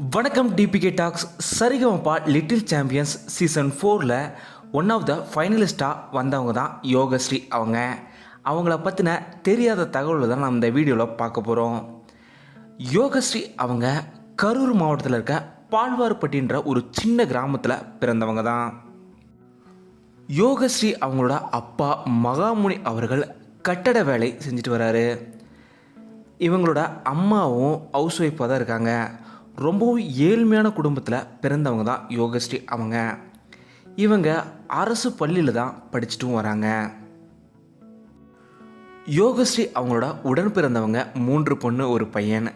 வணக்கம் DPK talks Saregamapa little champions season ஃபோரில் one of the ஃபைனலிஸ்ட்டாக வந்தவங்க தான் யோகஸ்ரீ அவங்க. அவங்கள பற்றின தெரியாத தகவலை தான் நம்ம இந்த வீடியோவில் பார்க்க போகிறோம் யோகஸ்ரீ அவங்க கரூர் மாவட்டத்தில் இருக்க பால்வார்பட்டின்ற ஒரு சின்ன கிராமத்தில் பிறந்தவங்க தான். யோகஸ்ரீ அவங்களோட அப்பா மகாமுனி அவர்கள் கட்டட வேலை செஞ்சுட்டு வராரு. இவங்களோட அம்மாவும் ஹவுஸ் ஒய்ஃபாக தான் இருக்காங்க. ரொம்பவும் ஏழ்மையான குடும்பத்தில் பிறந்தவங்க தான் யோகஸ்ரீ அவங்க. இவங்க அரசு பள்ளியில் தான் படிச்சுட்டும் வராங்க. யோகஸ்ரீ அவங்களோட உடன் பிறந்தவங்க மூன்று பொண்ணு ஒரு பையன்.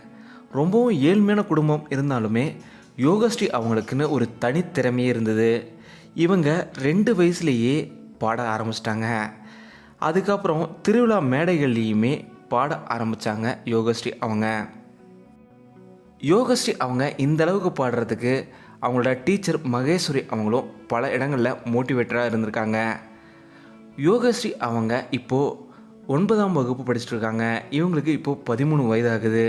ரொம்பவும் ஏழ்மையான குடும்பம் இருந்தாலுமே யோகஸ்ரீ அவங்களுக்குன்னு ஒரு தனித்திறமையே இருந்தது. இவங்க ரெண்டு வயசுலேயே பாட ஆரம்பிச்சிட்டாங்க. அதுக்கப்புறம் திருவிழா மேடைகள்லேயுமே பாட ஆரம்பித்தாங்க யோகஸ்ரீ அவங்க. யோகஸ்ரீ அவங்க இந்த அளவுக்கு பாடுறதுக்கு அவங்களோட டீச்சர் மகேஸ்வரி அவங்களும் பல இடங்களில் மோட்டிவேட்டராக இருந்திருக்காங்க. யோகஸ்ரீ அவங்க இப்போது ஒன்பதாம் வகுப்பு படிச்சுட்டு இருக்காங்க இவங்களுக்கு இப்போது பதிமூணு வயதாகுது.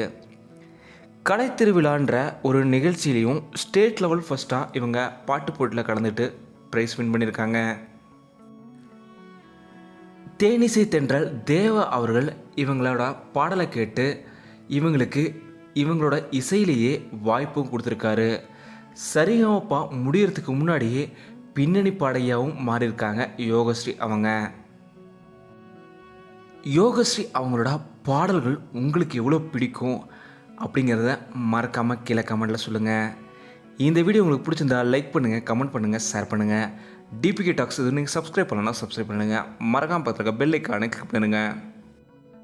கலை திருவிழான்ற ஒரு நிகழ்ச்சியிலையும் ஸ்டேட் லெவல் ஃபஸ்ட்டாக இவங்க பாட்டு போட்டியில் கலந்துட்டு ப்ரைஸ் வின் பண்ணியிருக்காங்க. தேனிசை தென்றல் தேவா அவர்கள் இவங்களோட பாடலை கேட்டு இவங்களுக்கு இவங்களோட இசையிலேயே வாய்ப்பும் கொடுத்துருக்காரு. சரிகமப்பா முடியறதுக்கு முன்னாடியே பின்னணி பாடகியாகவும் மாறியிருக்காங்க யோகஸ்ரீ அவங்க. யோகஸ்ரீ அவங்களோட பாடல்கள் உங்களுக்கு எவ்வளோ பிடிக்கும் அப்படிங்கிறத மறக்காமல் கீழே கமெண்ட்டில் சொல்லுங்கள் இந்த வீடியோ உங்களுக்கு பிடிச்சிருந்தா லைக் பண்ணுங்கள் கமெண்ட் பண்ணுங்கள் ஷேர் பண்ணுங்கள் டிபிகே டாக்ஸ் இது நீங்கள் சப்ஸ்கிரைப் பண்ணலன்னா சப்ஸ்கிரைப் பண்ணுங்கள் மறக்காமல் பார்த்துருக்க பெல் ஐக்கானை கிளிக் பண்ணுங்கள்